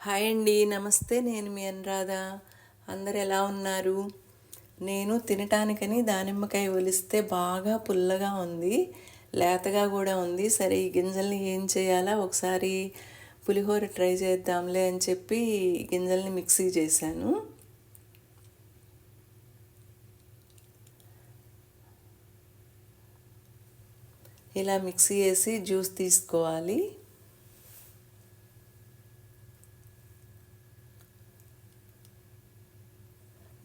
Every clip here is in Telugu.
హాయ్ అండి నమస్తే. నేను మీ అనురాధ. అందరు ఎలా ఉన్నారు? నేను తినటానికని దానిమ్మకాయ ఒలిస్తే బాగా పుల్లగా ఉంది లేతగా కూడా ఉంది. సరే ఈ గింజల్ని ఏం చేయాలా? ఒకసారి పులిహోర ట్రై చేద్దాంలే అని చెప్పి గింజల్ని మిక్సీ చేశాను. ఇలా మిక్సీ వేసి జ్యూస్ తీసుకోవాలి.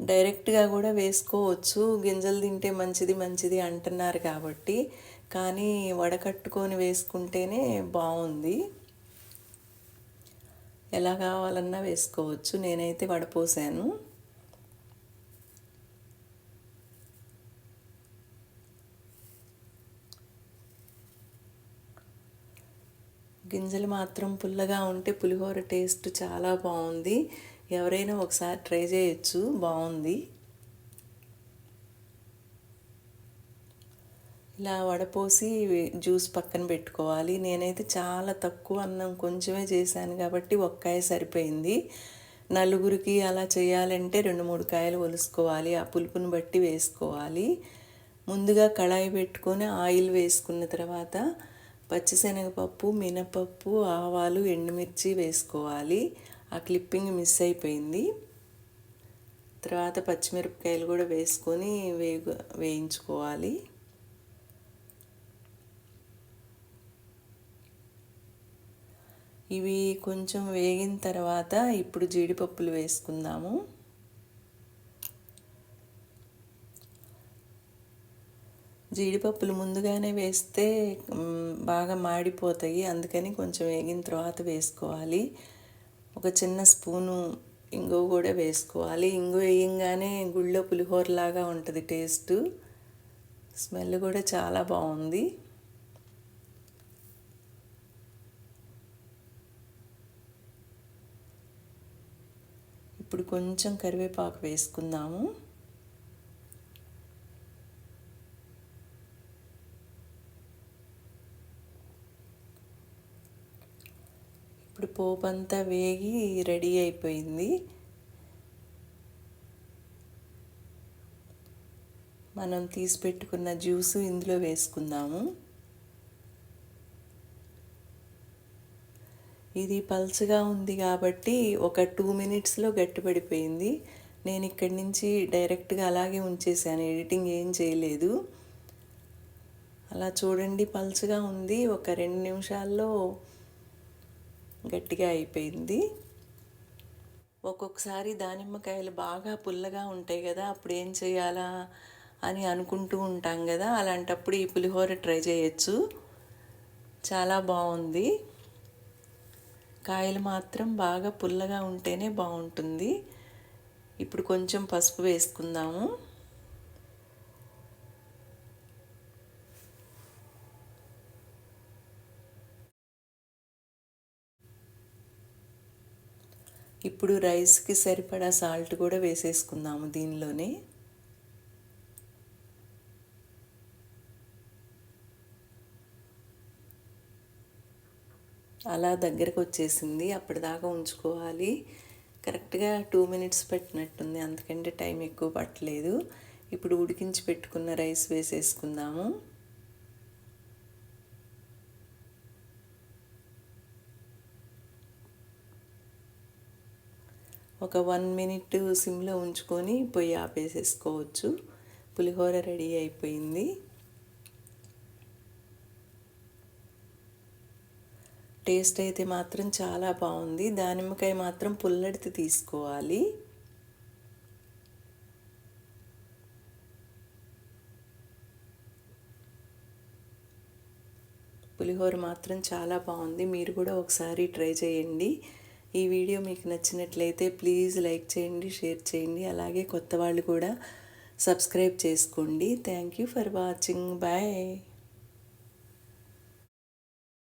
డైరెక్ట్గా కూడా వేసుకోవచ్చు. గింజలు తింటే మంచిది మంచిది అంటున్నారు కాబట్టి. కానీ వడకట్టుకొని వేసుకుంటేనే బాగుంది. ఎలా కావాలన్నా వేసుకోవచ్చు. నేనైతే వడపోసాను. గింజలు మాత్రం పుల్లగా ఉంటే పులిహోర టేస్ట్ చాలా బాగుంది. ఎవరైనా ఒకసారి ట్రై చేయొచ్చు. బాగుంది. ఇలా వడపోసి జ్యూస్ పక్కన పెట్టుకోవాలి. నేనైతే చాలా తక్కువ అన్నం కొంచెమే చేశాను కాబట్టి ఒక్కాయ సరిపోయింది. నలుగురికి అలా చేయాలంటే రెండు మూడు కాయలు ఒలుసుకోవాలి. ఆ పులుపుని బట్టి వేసుకోవాలి. ముందుగా కళాయి పెట్టుకొని ఆయిల్ వేసుకున్న తర్వాత పచ్చిశనగపప్పు మినపప్పు ఆవాలు ఎండుమిర్చి వేసుకోవాలి. ఆ క్లిప్పింగ్ మిస్ అయిపోయింది. తర్వాత పచ్చిమిరపకాయలు కూడా వేసుకొని వేగు వేయించుకోవాలి. ఇవి కొంచెం వేగిన తర్వాత ఇప్పుడు జీడిపప్పులు వేసుకుందాము. జీడిపప్పులు ముందుగానే వేస్తే బాగా మాడిపోతాయి. అందుకని కొంచెం వేగిన తర్వాత వేసుకోవాలి. ఒక చిన్న స్పూను ఇంగు కూడా వేసుకోవాలి. ఇంగు వేయంగానే గుళ్ళో పులిహోరలాగా ఉంటుంది టేస్ట్. స్మెల్ కూడా చాలా బాగుంది. ఇప్పుడు కొంచెం కరివేపాకు వేసుకుందాము. ఇప్పుడు పోపు అంతా వేగి రెడీ అయిపోయింది. మనం తీసి పెట్టుకున్న జ్యూస్ ఇందులో వేసుకుందాము. ఇది పల్చగా ఉంది కాబట్టి ఒక టూ మినిట్స్లో గట్టిపడిపోయింది. నేను ఇక్కడి నుంచి డైరెక్ట్గా అలాగే ఉంచేసాను ఎడిటింగ్ ఏం చేయలేదు. అలా చూడండి పల్చగా ఉంది. ఒక రెండు నిమిషాల్లో గట్టిగా అయిపోయింది. ఒక్కొక్కసారి దానిమ్మకాయలు బాగా పుల్లగా ఉంటాయి కదా అప్పుడు ఏం చేయాలా అని అనుకుంటూ ఉంటాం కదా అలాంటప్పుడు ఈ పులిహోర ట్రై చేయొచ్చు. చాలా బాగుంది. కాయలు మాత్రం బాగా పుల్లగా ఉంటేనే బాగుంటుంది. ఇప్పుడు కొంచెం పసుపు వేసుకుందాము. ఇప్పుడు రైస్కి సరిపడా సాల్ట్ కూడా వేసేసుకుందాము దీనిలోనే. అలా దగ్గరకు వచ్చేసింది అప్పటిదాకా ఉంచుకోవాలి. కరెక్ట్గా టూ మినిట్స్ పెట్టినట్టుంది అందుకంటే టైం ఎక్కువ పట్టలేదు. ఇప్పుడు ఉడికించి పెట్టుకున్న రైస్ వేసేసుకుందాము. ఒక వన్ మినిట్ సిమ్లో ఉంచుకొని పొయ్యి ఆపేసేసుకోవచ్చు. పులిహోర రెడీ అయిపోయింది. టేస్ట్ అయితే మాత్రం చాలా బాగుంది. దానిమ్మకాయ మాత్రం పుల్లడితే తీసుకోవాలి. పులిహోర మాత్రం చాలా బాగుంది. మీరు కూడా ఒకసారి ట్రై చేయండి. ఈ వీడియో మీకు నచ్చినట్లయితే ప్లీజ్ లైక్ చేయండి షేర్ చేయండి. అలాగే కొత్త వాళ్ళు కూడా సబ్స్క్రైబ్ చేసుకోండి. Thank you for watching. Bye.